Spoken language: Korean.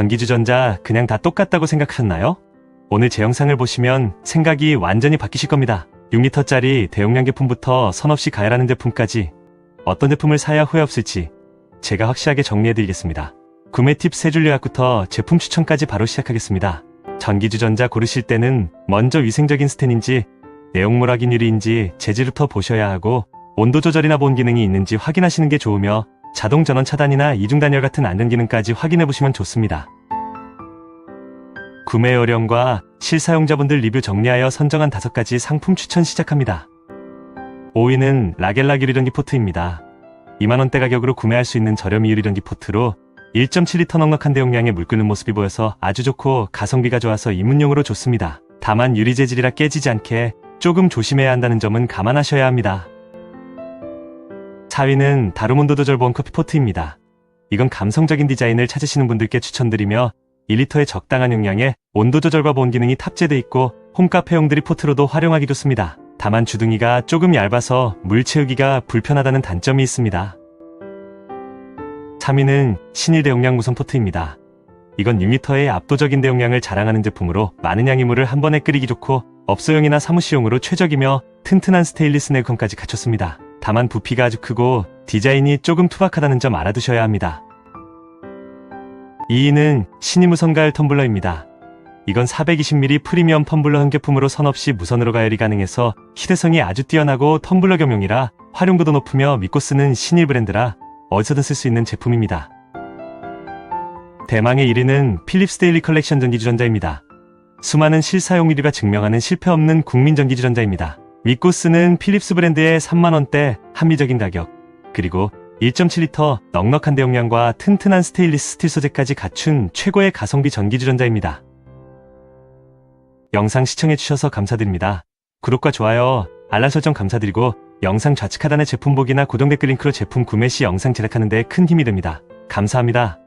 전기주전자 그냥 다 똑같다고 생각하셨나요? 오늘 제 영상을 보시면 생각이 완전히 바뀌실 겁니다. 6리터짜리 대용량 제품부터 선없이 가열하는 제품까지 어떤 제품을 사야 후회 없을지 제가 확실하게 정리해드리겠습니다. 구매 팁 세줄 요약부터 제품 추천까지 바로 시작하겠습니다. 전기주전자 고르실 때는 먼저 위생적인 스텐인지 내용물 확인율인지 재질부터 보셔야 하고 온도 조절이나 보온 기능이 있는지 확인하시는 게 좋으며 자동 전원 차단이나 이중 단열 같은 안전 기능까지 확인해 보시면 좋습니다. 구매 요령과 실사용자분들 리뷰 정리하여 선정한 다섯 가지 상품 추천 시작합니다. 5위는 라겔라 유리전기 포트입니다. 2만원대 가격으로 구매할 수 있는 저렴이 유리전기 포트로 1.7리터 넉넉한 대용량의 물 끄는 모습이 보여서 아주 좋고 가성비가 좋아서 입문용으로 좋습니다. 다만 유리 재질이라 깨지지 않게 조금 조심해야 한다는 점은 감안하셔야 합니다. 4위는 다루몬도 조절 보온 커피 포트입니다. 이건 감성적인 디자인을 찾으시는 분들께 추천드리며 1리터의 적당한 용량에 온도 조절과 보온 기능이 탑재돼 있고 홈카페용들이 포트로도 활용하기 좋습니다. 다만 주둥이가 조금 얇아서 물 채우기가 불편하다는 단점이 있습니다. 3위는 신일 대용량 무선 포트입니다. 이건 6리터의 압도적인 대용량을 자랑하는 제품으로 많은 양의 물을 한 번에 끓이기 좋고 업소용이나 사무실용으로 최적이며 튼튼한 스테인리스 내건까지 갖췄습니다. 다만 부피가 아주 크고 디자인이 조금 투박하다는 점 알아두셔야 합니다. 2위는 신이 무선 가열 텀블러입니다. 이건 420ml 프리미엄 텀블러 한 개품으로 선 없이 무선으로 가열이 가능해서 휴대성이 아주 뛰어나고 텀블러 겸용이라 활용도도 높으며 믿고 쓰는 신일 브랜드라 어디서든 쓸 수 있는 제품입니다. 대망의 1위는 필립스 데일리 컬렉션 전기주전자입니다. 수많은 실사용 리뷰가 증명하는 실패 없는 국민 전기주전자입니다. 믿고 쓰는 필립스 브랜드의 3만원대 합리적인 가격, 그리고 1.7리터 넉넉한 대용량과 튼튼한 스테인리스 스틸 소재까지 갖춘 최고의 가성비 전기주전자입니다. 영상 시청해주셔서 감사드립니다. 구독과 좋아요, 알람 설정 감사드리고 영상 좌측 하단의 제품 보기나 고정 댓글 링크로 제품 구매 시 영상 제작하는 데 큰 힘이 됩니다. 감사합니다.